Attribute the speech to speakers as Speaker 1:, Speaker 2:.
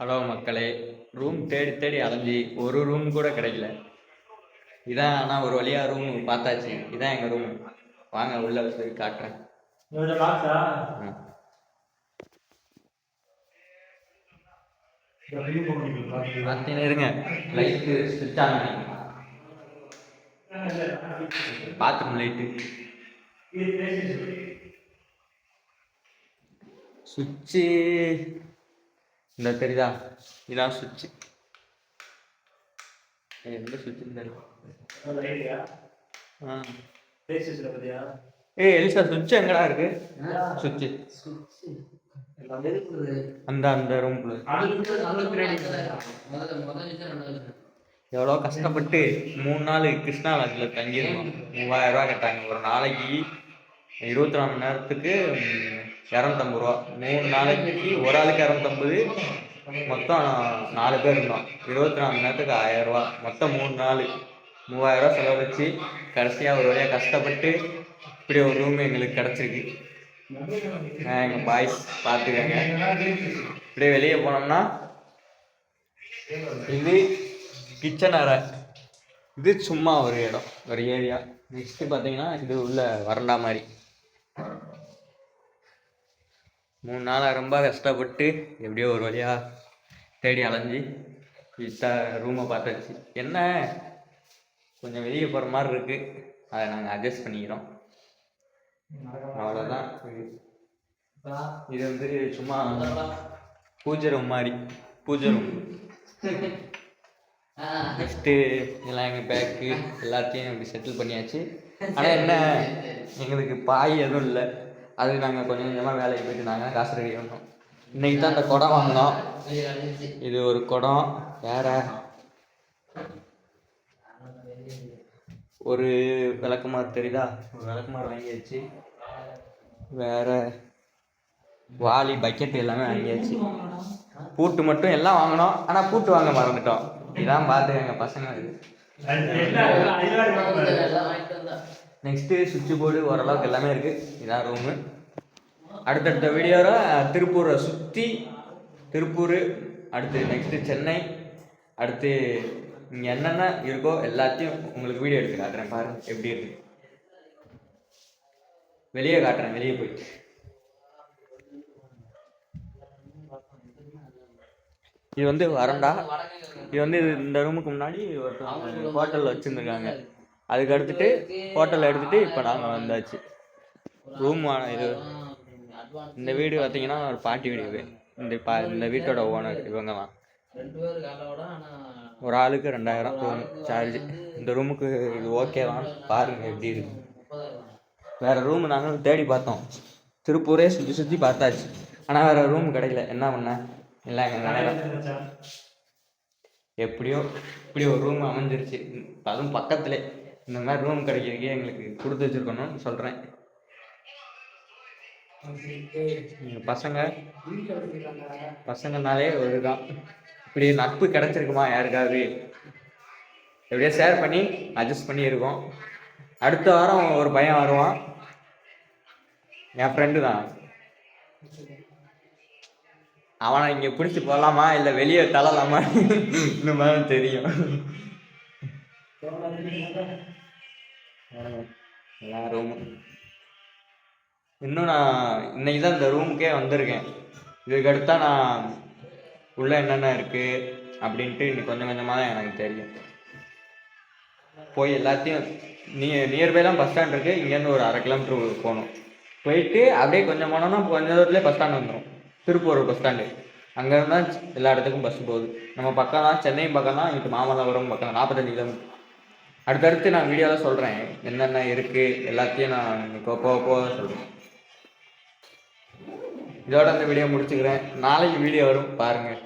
Speaker 1: Hello மக்களே room தேடி தேடி அலைஞ்சி ஒரு ரூம் கூட கிடைக்கல. இதான் ஆனால் ஒரு வழியாக ரூம் பார்த்தாச்சு. இதான் எங்கள் ரூம் வாங்க உள்ள போய் காட்டுறேன். இருங்க. லைட்டு ஸ்விட்ச் ஆன் பாத்ரூம் லைட்டு சுவிட்சு இந்த தெரியுதா? இதான் சுவிட்சு. எந்த ஆ. ஏய் எலிசா சுவிட்ச் எங்கடா இருக்கு? சுவிட்சு. அந்த அந்த ரூம்குள்ள எவ்வளோ கஷ்டப்பட்டு மூணு நாள் கிருஷ்ணா லாட்ஜில் தங்கியிருந்தோம். மூவாயிரம் ரூபா கேட்டாங்க. ஒரு நாளைக்கு இருபத்தி நாலு மணி நேரத்துக்கு இரநூத்தம்பது ரூபா. மூணு நாளைக்கு ஒரு ஆளுக்கு இரநூத்தம்பது மொத்தம் நாலு பேர் இருந்தோம். இருபத்தி நாலு மணி நேரத்துக்கு ஆயிரம் மொத்தம் மூணு நாள் மூவாயிரரூவா செலவழிச்சு கடைசியாக ஒரு வழியாக கஷ்டப்பட்டு இப்படி ஒரு ரூம் எங்களுக்கு கிடச்சிருக்கு. எங்கள் பாய்ஸ் பார்த்துக்கங்க. இப்படியே வெளியே போனோம்னா இது கிச்சன் அறை. இது சும்மா ஒரு இடம் ஒரு ஏரியா நெக்ஸ்ட்டு பார்த்தீங்கன்னா இது உள்ள வரண்டா மாதிரி. மூணு நாளாக ரொம்ப கஷ்டப்பட்டு எப்படியோ ஒரு வழியாக தேடி அலைஞ்சி இத்த ரூமை பார்த்தாச்சு என்ன? கொஞ்சம் வெளியே போகிற மாதிரி இருக்குது அதை நாங்கள் அட்ஜஸ்ட் பண்ணிக்கிறோம். அவ்வளோதான் இது இது வந்து சும்மா பூஜை ரூம் மாதிரி. பூஜை ரூம் நெக்ஸ்ட்டு எல்லாம் எங்கள் பேக்கு எல்லாத்தையும் இப்படி செட்டில் பண்ணியாச்சு. ஆனால் என்ன? எங்களுக்கு பாய் எதுவும் இல்லை. அது நாங்கள் கொஞ்சம் கொஞ்சமாக வேலைக்கு போயிட்டு நாங்கள் காசு ரெடி பண்ணோம். இன்னைக்கு தான் இந்த குடம் வாங்கினோம். இது ஒரு குடம் வேற. ஒரு விளக்குமாறு தெரியுதா? ஒரு விளக்குமாறு வாங்கியாச்சு. வேற. வாளி பக்கெட் எல்லாமே வாங்கியாச்சு. பூட்டு மட்டும் எல்லாம் வாங்கினோம். ஆனால் பூட்டு வாங்க மறந்துட்டோம். இதான் பார்த்து எங்கள் பசங்க நெக்ஸ்ட்டு சுவிட்ச் போர்டு ஓரளவுக்கு எல்லாமே இருக்குது இதான் ரூமு அடுத்தடுத்த வீடியோவில் திருப்பூரை சுற்றி திருப்பூர் அடுத்து நெக்ஸ்ட்டு சென்னை அடுத்து இங்கே என்னென்ன இருக்கோ எல்லாத்தையும் உங்களுக்கு வீடியோ எடுத்து காட்டுறேன் பாருங்கள் எப்படி இருக்கு. வெளியே காட்டுறேன் வெளியே போயிட்டு. இது வந்து வரண்டா இது வந்து இது- இந்த ரூமுக்கு முன்னாடி ஒருத்தவங்க ஹோட்டலில் வச்சுருந்துருக்காங்க. அதுக்கு அடுத்துட்டு ஹோட்டலில் எடுத்துட்டு இப்போ நாங்கள் வந்தாச்சு. ரூம் இது இந்த வீடு பார்த்தீங்கன்னா ஒரு பாட்டி வீடு இது. இந்த பா இந்த வீட்டோட ஓனர் இவங்க தான் ஒரு ஆளுக்கு ரெண்டாயிரம் ரூம் சார்ஜ் இந்த ரூமுக்கு இது ஓகே தான். பாருங்க எப்படி இருக்கு. வேற ரூம் நாங்களும் தேடி பார்த்தோம். திருப்பூரே சுற்றி சுற்றி பார்த்தாச்சு. ஆனால் வேற ரூம் கிடைக்கல. என்ன பண்ண? இல்லை எங்கள் வேலை எப்படியோ இப்படி ஒரு ரூம் அமைஞ்சிருச்சு. அதுவும் பக்கத்துலேயே இந்த மாதிரி ரூம் கிடைக்கிறதுக்கே எங்களுக்கு கொடுத்து வச்சிருக்கணும்னு சொல்கிறேன் எங்கள் பசங்க பசங்கனாலே ஒரு தான் இப்படி நட்பு கிடைச்சிருக்குமா யாருக்காவது? எப்படியோ ஷேர் பண்ணி அட்ஜஸ்ட் பண்ணி இருக்கோம் அடுத்த வாரம் ஒரு பையன் வருவான். என் ஃப்ரெண்டு தான். அவனை இங்கே பிடிச்சி போகலாமா இல்லை வெளியே தள்ளலாமா? இந்த மாதிரி தெரியும். எல்லாம் ரூமு இன்னும் நான் இன்னைக்கு தான் இந்த ரூமுக்கே வந்திருக்கேன். இதுக்கு அடுத்தா நான் உள்ள என்னென்ன இருக்கு அப்படின்ட்டு இன்னைக்கு கொஞ்சம் கொஞ்சமாக தான் எனக்கு தெரியும். போய் எல்லாத்தையும் நீ நியர்பைலாம் பஸ் ஸ்டாண்ட் இருக்குது இங்கேருந்து ஒரு அரை கிலோமீட்டர் போகணும். போயிட்டு அப்படியே கொஞ்சம் போனோம்னா கொஞ்ச தூரத்துலேயே பஸ் ஸ்டாண்ட் வந்துடும் திருப்பூர் பஸ் ஸ்டாண்டு அங்கே இருந்தால் எல்லா இடத்துக்கும் பஸ் போகுது. நம்ம பக்கம் தான் சென்னையும் பக்கம் தான் இங்கிட்டு மாமல்லபுரம் பக்கம் நாற்பத்தஞ்சு கிலோமீட்டர் அடுத்தடுத்து நான் வீடியோவில் சொல்கிறேன் என்னென்ன இருக்குது எல்லாத்தையும் நான் இப்போ போக போக சொல்கிறேன் இதோட அந்த வீடியோ முடிச்சுக்கிறேன். நாளைக்கு வீடியோ வரும் பாருங்கள்